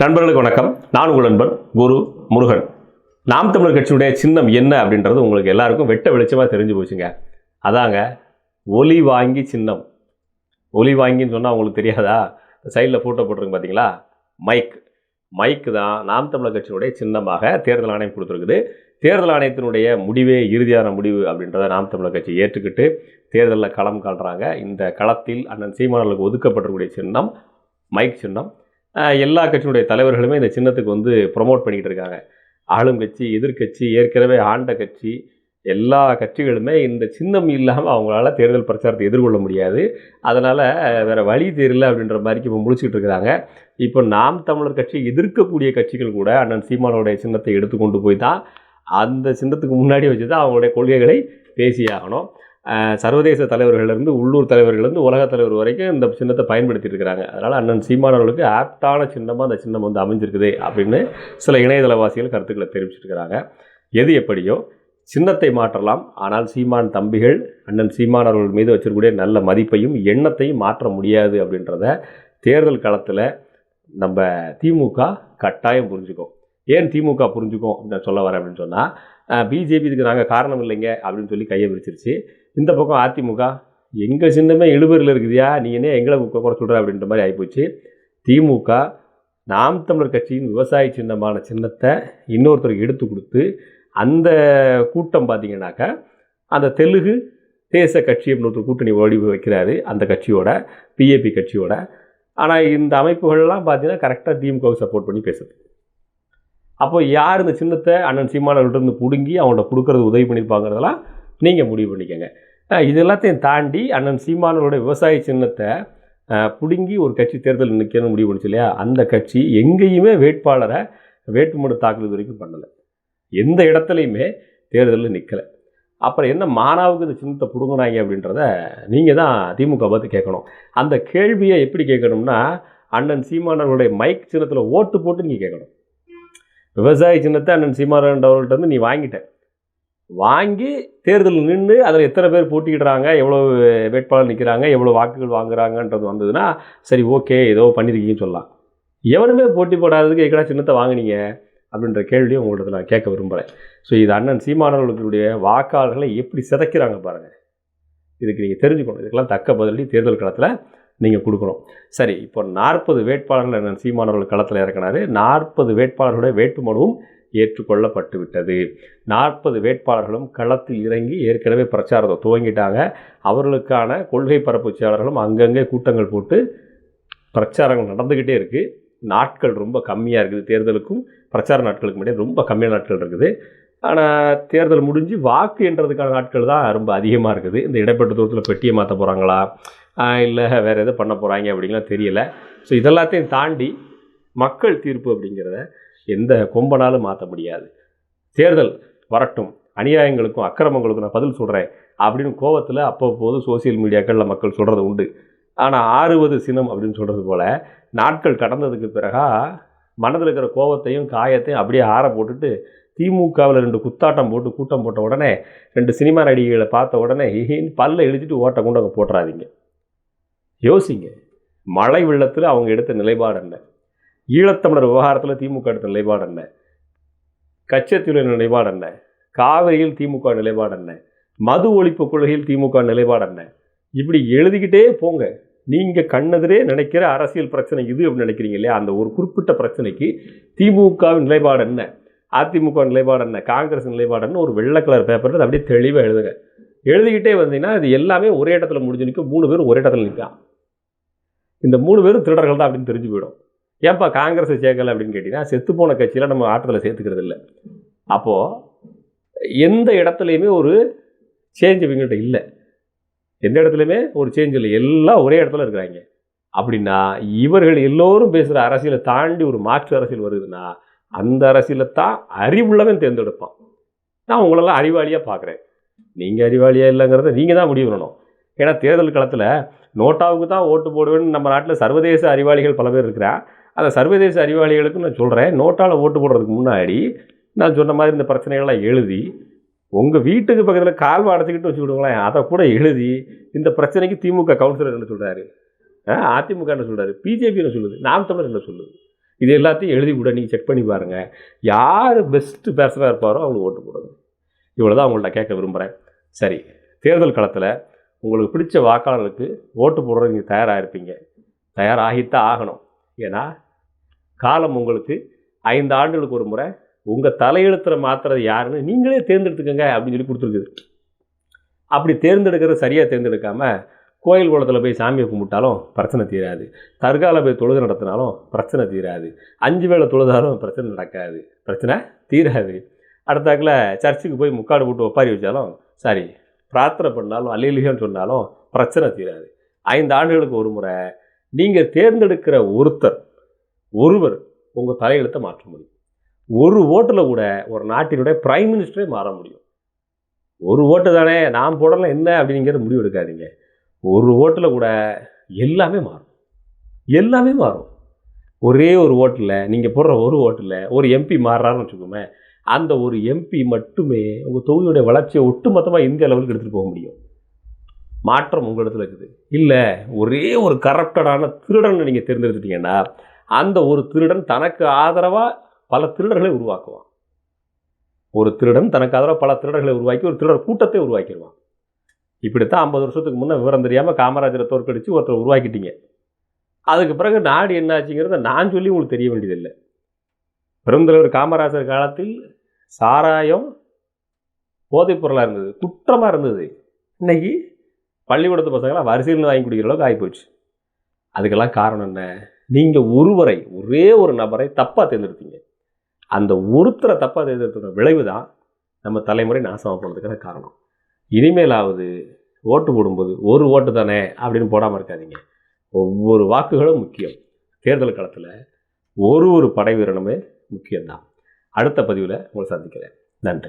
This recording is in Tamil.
நண்பர்களுக்கு வணக்கம். நான் உங்கள் நண்பர் குரு முருகன். நாம் தமிழர் கட்சியுடைய சின்னம் என்ன அப்படின்றது உங்களுக்கு எல்லாருக்கும் வெட்ட வெளிச்சமாக தெரிஞ்சு போச்சுங்க. அதாங்க ஒலி வாங்கி சின்னம். ஒலி வாங்கின்னு சொன்னால் உங்களுக்கு தெரியாதா? சைடில் ஃபோட்டோ போட்டிருக்கு பார்த்தீங்களா மைக் மைக் தான் நாம் தமிழர் கட்சியினுடைய சின்னமாக தேர்தல் ஆணையம் கொடுத்துருக்குது. தேர்தல் ஆணையத்தினுடைய முடிவே இறுதியான முடிவு அப்படின்றத நாம் தமிழர் கட்சி ஏற்றுக்கிட்டு தேர்தலில் களம் காண்றாங்க இந்த களத்தில் அண்ணன் சீமானர்களுக்கு ஒதுக்கப்பட்டிருக்கக்கூடிய சின்னம் மைக் சின்னம். எல்லா கட்சியினுடைய தலைவர்களுமே இந்த சின்னத்துக்கு வந்து ப்ரொமோட் பண்ணிக்கிட்டு இருக்காங்க. ஆளும் கட்சி எதிர்க்கட்சி ஏற்கனவே ஆண்ட கட்சி எல்லா கட்சிகளுமே இந்த சின்னம் இல்லாமல் அவங்களால தேர்தல் பிரச்சாரத்தை எதிர்கொள்ள முடியாது. அதனால் வேறு வழி தெரியல அப்படின்ற மாதிரிக்கு இப்போ முடிச்சுக்கிட்டு இருக்கிறாங்க இப்போ நாம் தமிழர் கட்சி எதிர்க்கக்கூடிய கட்சிகள் கூட அண்ணன் சீமானோடைய சின்னத்தை எடுத்துக்கொண்டு போய் தான் அந்த சின்னத்துக்கு முன்னாடி வச்சு தான் அவங்களுடைய கொள்கைகளை பேசியாகணும். சர்வதேச தலைவர்கள்லேருந்து உள்ளூர் தலைவர்கள்லேருந்து உலக தலைவர் வரைக்கும் இந்த சின்னத்தை பயன்படுத்திட்டு இருக்கிறாங்க. அதனால் அண்ணன் சீமானவர்களுக்கு ஆப்டான சின்னமாக அந்த சின்னம் வந்து அமைஞ்சிருக்குது அப்படின்னு சில இணையதளவாசிகள் கருத்துக்களை தெரிவிச்சிருக்கிறாங்க எது எப்படியோ சின்னத்தை மாற்றலாம். ஆனால் சீமான் தம்பிகள் அண்ணன் சீமான் அவர்கள் மீது வச்சிருக்கக்கூடிய நல்ல மதிப்பையும் எண்ணத்தையும் மாற்ற முடியாது அப்படின்றத தேர்தல் களத்தில் நம்ம திமுக கட்டாயம் புரிஞ்சுக்கும். ஏன் திமுக புரிஞ்சுக்கும் அப்படின்னு சொல்ல வரேன் அப்படின்னு சொன்னால் பிஜேபி இதுக்கு நாங்கள் காரணம் இல்லைங்க அப்படின்னு சொல்லி கையை விரிச்சிருச்சு. இந்த பக்கம் அதிமுக எங்கள் சின்னமே இழுபறில் இருக்குதியா நீ என்ன எங்களை குறை சொல்கிற அப்படின்ற மாதிரி ஆகிப்போச்சு திமுக நாம் தமிழர் கட்சியின் விவசாய சின்னமான சின்னத்தை இன்னொருத்தருக்கு எடுத்து கொடுத்து அந்த கூட்டம் பார்த்தீங்கன்னாக்கா அந்த தெலுங்கு தேச கட்சி அப்படின்னு ஒருத்தர் கூட்டணி ஓடி வைக்கிறாரு அந்த கட்சியோட பிஏபி கட்சியோட. ஆனால் இந்த அமைப்புகள்லாம் பார்த்தீங்கன்னா கரெக்டாக திமுகவுக்கு சப்போர்ட் பண்ணி பேசுது. அப்போ யார் இந்த சின்னத்தை அண்ணன் சீமானவர்கிட்ட இருந்து பிடுங்கி அவங்கள்ட்ட கொடுக்கறது உதவி பண்ணியிருப்பாங்கிறதெல்லாம் நீங்கள் முடிவு பண்ணிக்கோங்க. இது எல்லாத்தையும் தாண்டி அண்ணன் சீமானவரோட விவசாய சின்னத்தை பிடுங்கி ஒரு கட்சி தேர்தல் நிற்கணும்னு முடிவு பண்ணிச்சு இல்லையா? அந்த கட்சி எங்கேயுமே வேட்பாளரை வேட்புமனு தாக்கல் வரைக்கும் பண்ணலை. எந்த இடத்துலையுமே தேர்தலில் நிற்கலை அப்புறம் என்ன மானாவுக்கு இந்த சின்னத்தை பிடுங்கினாங்க அப்படின்றத நீங்கள் தான் திமுக பார்த்து கேட்கணும். அந்த கேள்வியை எப்படி கேட்கணும்னா அண்ணன் சீமானவர்களுடைய மைக் சின்னத்தில் ஓட்டு போட்டு நீங்கள் கேட்கணும். விவசாய சின்னத்தை அண்ணன் சீமானவன் வந்து நீ வாங்கிட்ட. வாங்கி தேர்தலில் நின்று அதில் எத்தனை பேர் போட்டியிடுறாங்க எவ்வளோ வேட்பாளர் நிற்கிறாங்க எவ்வளோ வாக்குகள் வாங்குறாங்கன்றது வந்ததுன்னா சரி ஓகே ஏதோ பண்ணியிருக்கீங்கன்னு சொல்லலாம். எவனுமே போட்டி போடாததுக்கு எக்கடா சின்னத்தை வாங்குனீங்க? அப்படின்ற கேள்வியும் உங்கள்கிட்ட நான் கேட்க விரும்புகிறேன் ஸோ இது அண்ணன் சீமானவர்களுடைய வாக்காளர்களை எப்படி சிதைக்கிறாங்க பாருங்கள் இதுக்கு நீங்கள் தெரிஞ்சுக்கணும். இதுக்கெல்லாம் தக்க பதிலடி தேர்தல் களத்தில் நீங்கள் கொடுக்கணும். சரி இப்போ நாற்பது வேட்பாளர்கள் என்ன சீமானவர்கள் களத்தில் இறக்கினார் நாற்பது வேட்பாளர்களுடைய வேட்புமனுவும் ஏற்றுக்கொள்ளப்பட்டு விட்டது. நாற்பது வேட்பாளர்களும் களத்தில் இறங்கி ஏற்கனவே பிரச்சாரத்தை துவங்கிட்டாங்க. அவர்களுக்கான கொள்கை பரப்புச் செயலாளர்களும் அங்கங்கே கூட்டங்கள் போட்டு பிரச்சாரங்கள் நடந்துக்கிட்டே இருக்குது நாட்கள் ரொம்ப கம்மியாக இருக்குது. தேர்தலுக்கும் பிரச்சார நாட்களுக்கு முன்னாடி ரொம்ப கம்மியான நாட்கள் இருக்குது. ஆனால் தேர்தல் முடிஞ்சு வாக்கு என்றதுக்கான நாட்கள் தான் ரொம்ப அதிகமாக இருக்குது. இந்த இடைப்பட்ட தூரத்தில் பெட்டியை மாற்ற போகிறாங்களா இல்லை வேறு எதுவும் பண்ண போகிறாங்க அப்படிங்கலாம் தெரியலை. ஸோ இதெல்லாத்தையும் தாண்டி மக்கள் தீர்ப்பு அப்படிங்கிறத எந்த கொம்பனாலும் மாற்ற முடியாது. தேர்தல் வரட்டும் அநியாயங்களுக்கும் அக்கிரமங்களுக்கும் நான் பதில் சொல்கிறேன் அப்படின்னு கோவத்தில் அப்பப்போது சோசியல் மீடியாக்களில் மக்கள் சொல்கிறது உண்டு. ஆனால் ஆறுவது சினம் அப்படின்னு சொல்கிறது போல் நாட்கள் கடந்ததுக்கு பிறகா மனதில் இருக்கிற கோவத்தையும் காயத்தையும் அப்படியே ஆற போட்டுட்டு திமுகவில் ரெண்டு குத்தாட்டம் போட்டு கூட்டம் போட்ட உடனே ரெண்டு சினிமா நடிகைகளை பார்த்த உடனே பல்ல இழுத்துட்டு ஓட்ட கொண்டு அங்கே போட்டுறாதீங்க. யோசிங்க. மழை வெள்ளத்தில் அவங்க எடுத்த நிலைப்பாடு என்ன? ஈழத்தமிழர் விவகாரத்தில் திமுக எடுத்த நிலைப்பாடு என்ன? கச்சத்தீவிர நிலைப்பாடு என்ன? காவிரியில் திமுக நிலைப்பாடு என்ன? மது ஒழிப்பு கொள்கையில் திமுக நிலைப்பாடு என்ன? இப்படி எழுதிக்கிட்டே போங்க. நீங்கள் கண்ணெதிரே நினைக்கிற அரசியல் பிரச்சனை இது அப்படின்னு நினைக்கிறீங்க இல்லையா? அந்த ஒரு குறிப்பிட்ட பிரச்சனைக்கு திமுகவின் நிலைப்பாடு என்ன? அதிமுக நிலைப்பாடு என்ன? காங்கிரஸ் நிலைப்பாடு என்ன? ஒரு வெள்ளை கலர் பேப்பரில் அப்படியே தெளிவாக எழுதுங்க. எழுதிக்கிட்டே வந்தீங்கன்னா இது எல்லாமே ஒரே இடத்துல முடிஞ்சு நிற்கும் மூணு பேரும் ஒரே இடத்துல நிற்கான் இந்த மூணு பேரும் திருடர்கள் தான் அப்படின்னு தெரிஞ்சு போயிடும். ஏன்பா காங்கிரஸை சேர்க்கல அப்படின்னு கேட்டிங்கன்னா செத்துப்போன கட்சியில் நம்ம ஆட்டத்தில் சேர்த்துக்கிறது இல்லை. அப்போது எந்த இடத்துலையுமே ஒரு சேஞ்ச் இவங்கள்ட்ட இல்லை. எந்த இடத்துலையுமே ஒரு சேஞ்ச் இல்லை. எல்லாம் ஒரே இடத்துல இருக்கிறாங்க. அப்படின்னா இவர்கள் எல்லோரும் பேசுகிற அரசியலை தாண்டி ஒரு மாற்று அரசியல் வருதுன்னா அந்த அரசியலை தான் அறிவுள்ளவன் தேர்ந்தெடுப்பான். நான் உங்களெல்லாம் அறிவாளியாக பார்க்குறேன். நீங்கள் அறிவாளியாக இல்லைங்கிறத நீங்கள் தான் முடிவு பண்ணணும். ஏன்னா தேர்தல் களத்தில் நோட்டாவுக்கு தான் ஓட்டு போடுவேன்னு நம்ம நாட்டில் சர்வதேச அறிவாளிகள் பல பேர் இருக்கிறா அந்த சர்வதேச அறிவாளிகளுக்கு நான் சொல்கிறேன் நோட்டாவில் ஓட்டு போடுறதுக்கு முன்னாடி நான் சொன்ன மாதிரி இந்த பிரச்சனைகள்லாம் எழுதி உங்கள் வீட்டுக்கு பக்கத்தில் கால்வா அடைச்சிக்கிட்டு வச்சு விடுங்களேன் அதை கூட எழுதி இந்த பிரச்சனைக்கு திமுக கவுன்சிலர் என்ன சொல்கிறாரு அதிமுக என்ன சொல்கிறாரு பிஜேபி என்ன சொல்லுது? நாம் தமிழர் என்ன சொல்லுது? இது எல்லாத்தையும் எழுதி விட நீங்கள் செக் பண்ணி பாருங்கள் யார் பெஸ்ட்டு பேர்சனாக இருப்பாரோ அவங்களுக்கு ஓட்டு போடுங்க. இவ்வளோ தான் அவங்கள்ட்ட கேட்க விரும்புகிறேன் சரி தேர்தல் களத்தில் உங்களுக்கு பிடிச்ச வாக்காளர்களுக்கு ஓட்டு போடுறது நீங்கள் தயாராக இருப்பீங்க. தயாராகித்தான் ஆகணும். ஏன்னா காலம் உங்களுக்கு ஐந்து ஆண்டுகளுக்கு ஒரு முறை உங்கள் தலையெழுத்துற மாத்துறது யாருன்னு நீங்களே தேர்ந்தெடுத்துக்கங்க அப்படின்னு சொல்லி கொடுத்துருக்குது. அப்படி தேர்ந்தெடுக்கிறது சரியாக தேர்ந்தெடுக்காமல் கோயில் குளத்தில் போய் சாமியை கும்பிட்டாலும் பிரச்சனை தீராது. தர்கால போய் தொழுது நடத்தினாலும் பிரச்சனை தீராது. அஞ்சு வேளை தொழுதாலும் பிரச்சனை நடக்காது. பிரச்சனை தீராது. அடுத்தாக்கில் சர்ச்சுக்கு போய் முக்காடு போட்டு ஒப்பாரி வச்சாலும் சரி பிரார்த்தனை பண்ணாலும் அல்லிலிகன்னு சொன்னாலும் பிரச்சனை தீராது. ஐந்து ஆண்டுகளுக்கு ஒரு முறை நீங்கள் தேர்ந்தெடுக்கிற ஒருத்தர் ஒருவர் உங்கள் தலையெழுத்தை மாற்ற முடியும். ஒரு ஓட்டில் கூட ஒரு நாட்டினுடைய பிரைம் மினிஸ்டரே மாற முடியும். ஒரு ஓட்டு தானே நான் போடலாம் என்ன அப்படிங்கிறத முடிவு எடுக்காதீங்க. ஒரு ஓட்டில் கூட எல்லாமே மாறும். எல்லாமே மாறும். ஒரே ஒரு ஓட்டில் நீங்கள் போடுற ஒரு ஓட்டில் ஒரு எம்பி மாறுறாருன்னு வச்சுக்கோமே அந்த ஒரு எம்பி மட்டுமே உங்கள் தொகுதியுடைய வளர்ச்சியை ஒட்டுமொத்தமாக இந்திய லெவலுக்கு எடுத்துகிட்டு போக முடியும். மாற்றம் உங்கள் இடத்துல இருக்குது. இல்லை ஒரே ஒரு கரப்டடான திருடனை நீங்கள் தேர்ந்தெடுத்துட்டீங்கன்னா அந்த ஒரு திருடன் தனக்கு ஆதரவாக பல திருடர்களை உருவாக்குவான். ஒரு திருடன் தனக்கு ஆதரவாக பல திருடர்களை உருவாக்கி ஒரு திருடர் கூட்டத்தை உருவாக்கிடுவான். இப்படித்தான் ஐம்பது வருஷத்துக்கு முன்னே விவரம் தெரியாமல் காமராஜரை தோற்கடித்து ஒருத்தர் உருவாக்கிட்டீங்க. அதுக்கு பிறகு நாடு என்னாச்சுங்கிறத நான் சொல்லி உங்களுக்கு தெரிய வேண்டியதில்லை. பெருந்தலைவர் காமராஜர் காலத்தில் சாராயம் போதைப் பொருளாக இருந்தது குற்றமாக இருந்தது. இன்றைக்கி பள்ளிக்கூடத்து பசங்களாம் வரிசையில் வாங்கி குடிக்கிற அளவுக்கு ஆகிப்போச்சு. அதுக்கெல்லாம் காரணம் என்ன? நீங்கள் ஒருவரை ஒரே ஒரு நபரை தப்பாக தேர்ந்தெடுத்தீங்க. அந்த ஒருத்தரை தப்பாக தேர்ந்தெடுத்தோட விளைவு தான் நம்ம தலைமுறை நாசமாக போனதுக்கான காரணம். இனிமேலாவது ஓட்டு போடும்போது ஒரு ஓட்டு தானே அப்படின்னு போடாமல் இருக்காதீங்க. ஒவ்வொரு வாக்குகளும் முக்கியம். தேர்தல் காலத்தில் ஒரு ஒரு படை வீரனுமே முக்கியம்தான். அடுத்த பதிவில் உங்களை சந்திக்கிறேன். நன்றி.